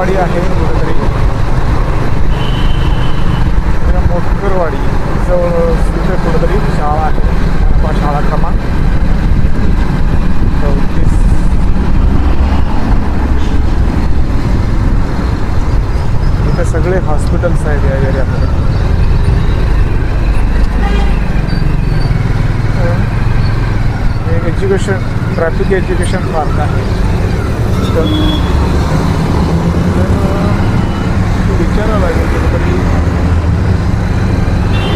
मोटकरवाडी आहे, कुठेतरी. मोटकरवाडी जवळ तिथे कुठेतरी आहे. मनपा शाळा क्रमांक. चौतीस. इथे सगळे हॉस्पिटल्स आहेत या एरियामध्ये. हे एज्युकेशन, ट्रॅफिक एज्युकेशन पार्क इथं. तर विचारावं लागेल कुठेतरी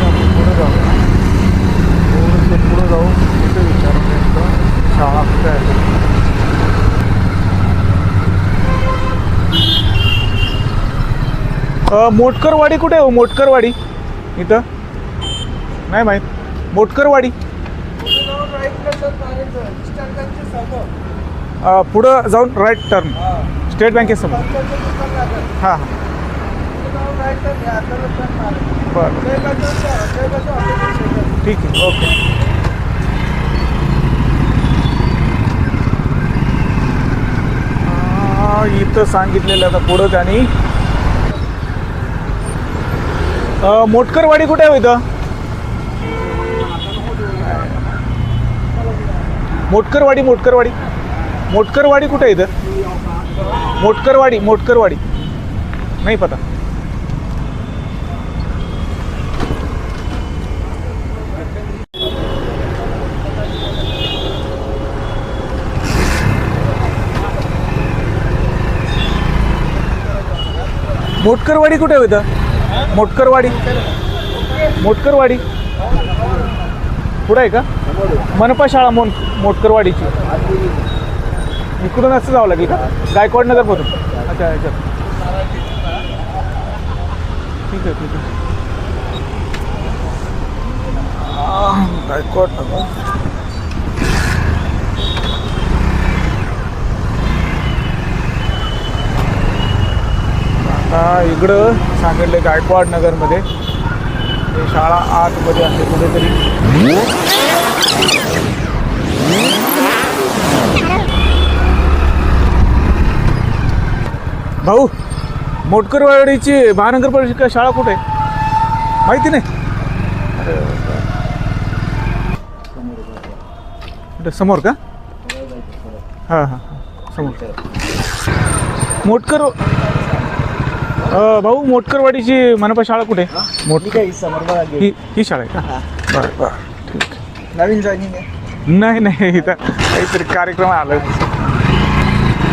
आपण पुढे जाऊ थोडंसं पुढे जाऊ तिथे विचारून नेमकं शाळा कुठे आहे मोटकरवाडी कुठे आहे हो? मोटकरवाडी? इथं? नाही माहीत. मोटकरवाडी? पुढं जाऊन राईट टर्न. स्टेट बँकेसमोर हां हां. बरं ठीक आहे ओके. इथं सांगितलेलं आता पुढं त्यांनी. मोटकरवाडी कुठे आहे हो इथं? मोटकरवाडी मोटकरवाडी. मोटकरवाडी कुठे आहे इथं? मोटकरवाडी मोटकरवाडी. नाही पता. मोटकरवाडी कुठे आहे इथं? मोटकरवाडी. मोटकरवाडी. पुढे आहे का? मनपा शाळा मोन मोटकरवाडीची. इकडून असं जावं लागेल का? गायकवाड नगरमधून. अच्छा अच्छा. ठीक आहे ठीक आहे. गायकवाड नगर. आता इकडं सांगितलं गायकवाड नगरमध्ये. शाळा आतमध्ये आहे कुठेतरी. भाऊ मोटकरवाडीची महानगरपालिका शाळा कुठे? आहे माहिती नाही? समोर का? हां हां समोर. मोटकर भाऊ मोटकरवाडीची मनपा शाळा कुठे? ही? ही शाळा आहे का? बरं बरं ठीक नवीन जॉईनिंग आहे. नाही नाही इथं काहीतरी कार्यक्रम आला.